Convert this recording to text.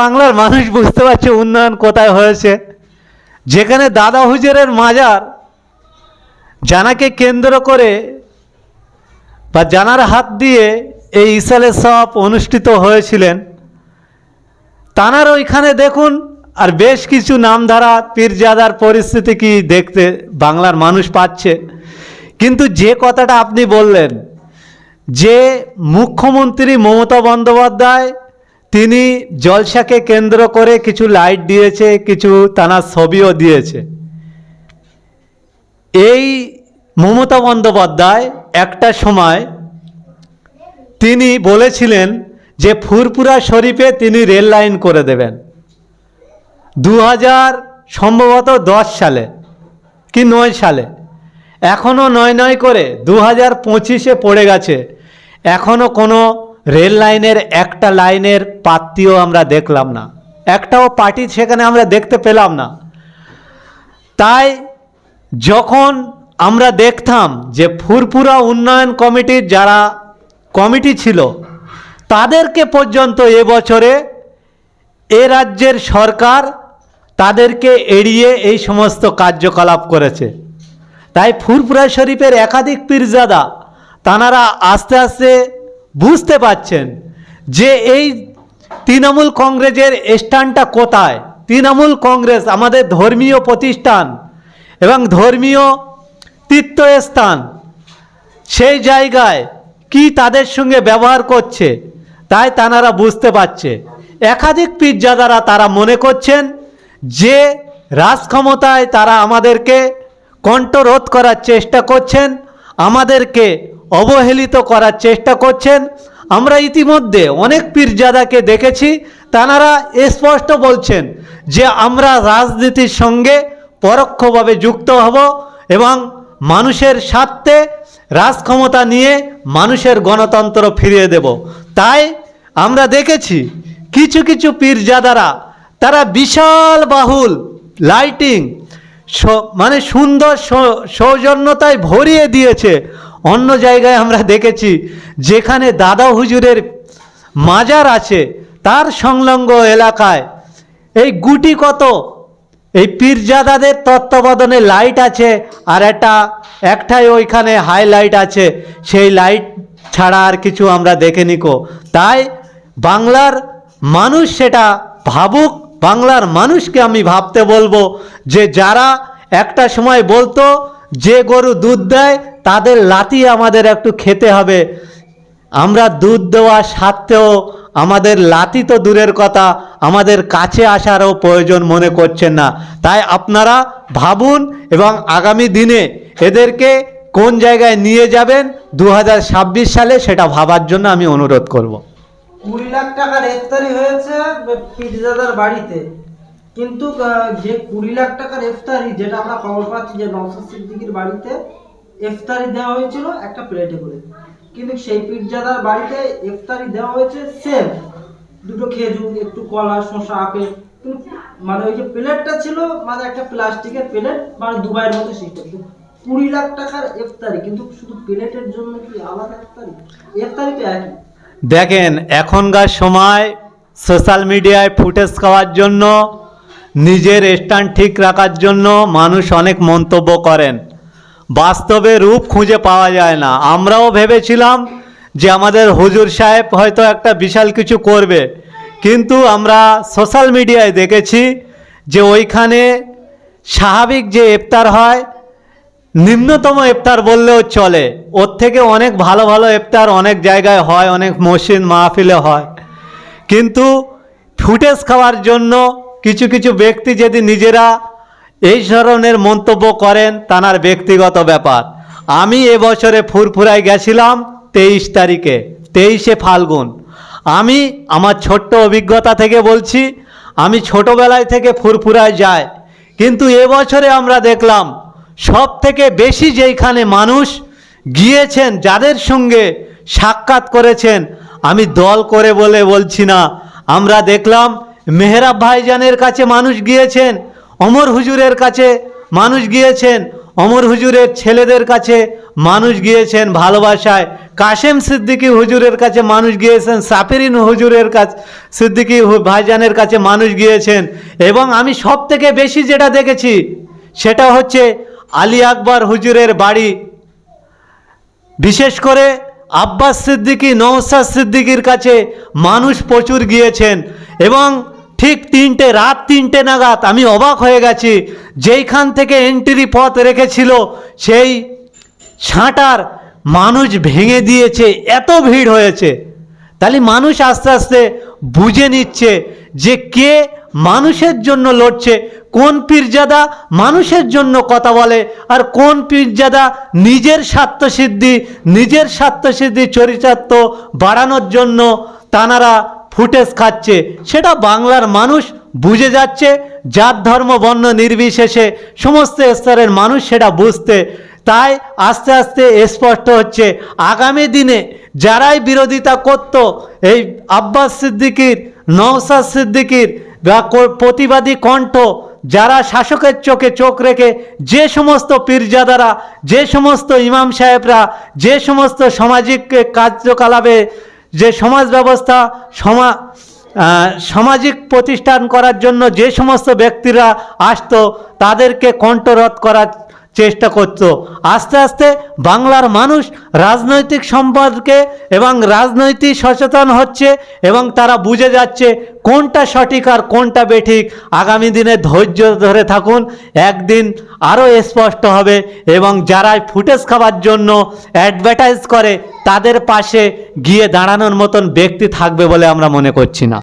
বাংলার মানুষ বুঝতে পারছে উন্নয়ন কোথায় হয়েছে। যেখানে দাদা হুজুরের মাজার, জানাকে কেন্দ্র করে বা জানার হাত দিয়ে এই ইসালে সব অনুষ্ঠিত হয়েছিলেন, তানার ওইখানে দেখুন, আর বেশ কিছু নামধারা, পীরজাদার পরিস্থিতি কি দেখতে বাংলার মানুষ পাচ্ছে। কিন্তু যে কথাটা আপনি বললেন, যে মুখ্যমন্ত্রী মমতা বন্দ্যোপাধ্যায় তিনি জলসাকে কেন্দ্র করে কিছু লাইট দিয়েছে, কিছু তানার ছবিও দিয়েছে। এই মমতা বন্দ্যোপাধ্যায় একটা সময় তিনি বলেছিলেন যে ফুরপুরা শরীফে তিনি রেল লাইন করে দেবেন। দু হাজার সম্ভবত দশ সালে কি নয় সালে। এখনও নয় নয় করে দু হাজার পঁচিশে পড়ে গেছে। এখনও কোনো রেল লাইনের একটা লাইনের পাত্তিও আমরা দেখলাম না। একটাও পার্টি সেখানে আমরা দেখতে পেলাম না। তাই যখন আমরা দেখতাম যে ফুরপুরা উন্নয়ন কমিটির যারা কমিটি ছিল, তাদেরকে পর্যন্ত এবছরে এ রাজ্যের সরকার তাদেরকে এড়িয়ে এই সমস্ত কার্যকলাপ করেছে। তাই ফুরপুরা শরীফের একাধিক পীরজাদা, তানারা আস্তে আস্তে বুঝতে পাচ্ছেন যে এই তৃণমূল কংগ্রেসের স্থানটা কোথায়? তৃণমূল কংগ্রেস আমাদের ধর্মীয় প্রতিষ্ঠান এবং ধর্মীয় তীর্থস্থান, সেই জায়গায় কি তাদের সঙ্গে ব্যবহার করছে, তাই তানারা বুঝতে পারছে। একাধিক পীরজাদারা তারা মনে করছেন যে রাজক্ষমতায় তারা আমাদেরকে কণ্ঠরোধ করার চেষ্টা করছেন, আমাদেরকে অবহেলিত করার চেষ্টা করছেন। আমরা ইতিমধ্যে অনেক পীরজাদাকে দেখেছি, তানারা স্পষ্ট বলছেন যে আমরা রাজনীতির সঙ্গে পরোক্ষভাবে যুক্ত হব এবং মানুষের স্বার্থে রাজক্ষমতা নিয়ে মানুষের গণতন্ত্র ফিরিয়ে দেব। তাই আমরা দেখেছি কিছু কিছু পীরজাদারা, তারা বিশাল বাহুল লাইটিং মানে সুন্দর সৌজন্যতায় ভরিয়ে দিয়েছে। অন্য জায়গায় আমরা দেখেছি, যেখানে দাদা হুজুরের মাজার আছে, তার সংলগ্ন এলাকায়। এই গুটি কত? এই পীরজাদাদের তত্ত্বাবধানে লাইট আছে, আর একটা, একটাই ওইখানে হাইলাইট আছে। সেই লাইট ছাড়া আর কিছু আমরা দেখে নিকো। তাই বাংলার মানুষ সেটা ভাবুক, বাংলার মানুষকে আমি ভাবতে বলব যে যারা একটা সময় বলতো, যে গরু দুধ দেয় তাদের লাতি আমাদের একটু খেতে হবে। আমরা দুধ দেওয়া সত্ত্বেও আমাদের লাতি তো দূরের কথা, আমাদের কাছে আসারও প্রয়োজন মনে করছেন না। তাই আপনারা ভাবুন এবং আগামী দিনে এদেরকে কোন জায়গায় নিয়ে যাবেন দু হাজার ছাব্বিশ সালে সেটা ভাবার জন্য আমি অনুরোধ করব। কুড়ি লাখ টাকার ইফতারি হয়েছে পিরজাদার বাড়িতে। কিন্তু যে কুড়ি লাখ টাকার ইফতারি যেটা আমরা খবর পাচ্ছি যে নওসাদ সিদ্দিকির বাড়িতে ইফতারি দেওয়া হয়েছিল একটা প্লেটে করে। কিন্তু সেই পিরজাদার বাড়িতে ইফতারি দেওয়া হয়েছে সেম দুটো খেজুর, একটু কলা, শসা, আপেল। কিন্তু মানে ওই যে প্লেটটা ছিল মানে একটা প্লাস্টিকের প্লেট মানে দুবাইয়ের মতো সিস্টেম কুড়ি লাখ টাকার ইফতারি, কিন্তু শুধু প্লেটের জন্য কি আলাদা ইফতারি? ইফতারি তো একই। দেখেন, এখনকার সময় সোশ্যাল মিডিয়ায় ফুটেজ খাওয়ার জন্য, নিজের স্ট্যান্ড ঠিক রাখার জন্য মানুষ অনেক মন্তব্য করেন। বাস্তবে রূপ খুঁজে পাওয়া যায় না। আমরাও ভেবেছিলাম যে আমাদের হুজুর সাহেব হয়তো একটা বিশাল কিছু করবে। কিন্তু আমরা সোশ্যাল মিডিয়ায় দেখেছি যে ওইখানে স্বাভাবিক যে ইফতার হয়, নিম্নতম ইফতার বললেও চলে। ওর থেকে অনেক ভালো ভালো ইফতার অনেক জায়গায় হয়, অনেক মসজিদ মাহফিলে হয়। কিন্তু ফুটেজ খাওয়ার জন্য কিছু কিছু ব্যক্তি যদি নিজেরা এই ধরনের মন্তব্য করেন তানার ব্যক্তিগত ব্যাপার। আমি এবছরে ফুরফুরায় গেছিলাম তেইশ তারিখে, তেইশে ফাল্গুন। আমি আমার ছোট্ট অভিজ্ঞতা থেকে বলছি, আমি ছোটবেলায় থেকে ফুরফুরায় যাই, কিন্তু এবছরে আমরা দেখলাম সব থেকে বেশি যেইখানে মানুষ গিয়েছেন, যাদের সঙ্গে সাক্ষাৎ করেছেন, আমি দল করে বলে বলছি না। আমরা দেখলাম মেহরাব ভাইজানের কাছে মানুষ গিয়েছেন অমর হুজুরের কাছে মানুষ গিয়েছেন, অমর হুজুরের ছেলেদের কাছে মানুষ গিয়েছেন ভালোবাসায়। কাশেম সিদ্দিকী হুজুরের কাছে মানুষ গিয়েছেন, সাফিরিন হুজুরের কাছে, সিদ্দিকী ভাইজানের কাছে মানুষ গিয়েছেন। এবং আমি সব থেকে বেশি যেটা দেখেছি, সেটা হচ্ছে আলী আকবর হুজুরের বাড়ি। বিশেষ করে আব্বাস সিদ্দিকী নৌসাদ সিদ্দিকীর কাছে মানুষ প্রচুর গিয়েছেন। এবং ঠিক তিনটে, রাত তিনটে নাগাদ আমি অবাক হয়ে গেছি। যেইখান থেকে এন্ট্রি পথ রেখেছিল, সেই ছাঁটার মানুষ ভেঙে দিয়েছে, এত ভিড় হয়েছে। তাহলে মানুষ আস্তে আস্তে বুঝে নিচ্ছে যে কে মানুষের জন্য লড়ছে, কোন পীরজাদা মানুষের জন্য কথা বলে, আর কোন পীরজাদা নিজের স্বার্থসিদ্ধি নিজের স্বার্থসিদ্ধি চরিতার্থ বাড়ানোর জন্য তানারা ফুটেজ খাচ্ছে। সেটা বাংলার মানুষ বুঝে যাচ্ছে জাত ধর্ম বর্ণ নির্বিশেষে সমস্ত স্তরের মানুষ সেটা বুঝতে। তাই আস্তে আস্তে স্পষ্ট হচ্ছে, আগামী দিনে যারাই বিরোধিতা করত, এই আব্বাস সিদ্দিকির নওসাদ সিদ্দিকির বা প্রতিবাদী কণ্ঠ, যারা শাসকের চোখে চোখ রেখে যে সমস্ত পীরজাদারা, যে সমস্ত ইমাম সাহেবরা, যে সমস্ত সামাজিক কার্যকলাপে যে সমাজ ব্যবস্থা, সমা সামাজিক প্রতিষ্ঠান করার জন্য যে সমস্ত ব্যক্তিরা আসতো, তাদেরকে কণ্ঠরোধ করার চেষ্টা করত আস্তে আস্তে বাংলার মানুষ রাজনৈতিক সম্পর্কে এবং রাজনৈতিক সচেতন হচ্ছে এবং তারা বুঝে যাচ্ছে কোনটা সঠিক আর কোনটা বেঠিক। আগামী দিনে ধৈর্য ধরে থাকুন, একদিন আরও স্পষ্ট হবে এবং যারাই ফুটেজ খাওয়ার জন্য অ্যাডভার্টাইজ করে, তাদের পাশে গিয়ে দাঁড়ানোর মতন ব্যক্তি থাকবে বলে আমরা মনে করছি না।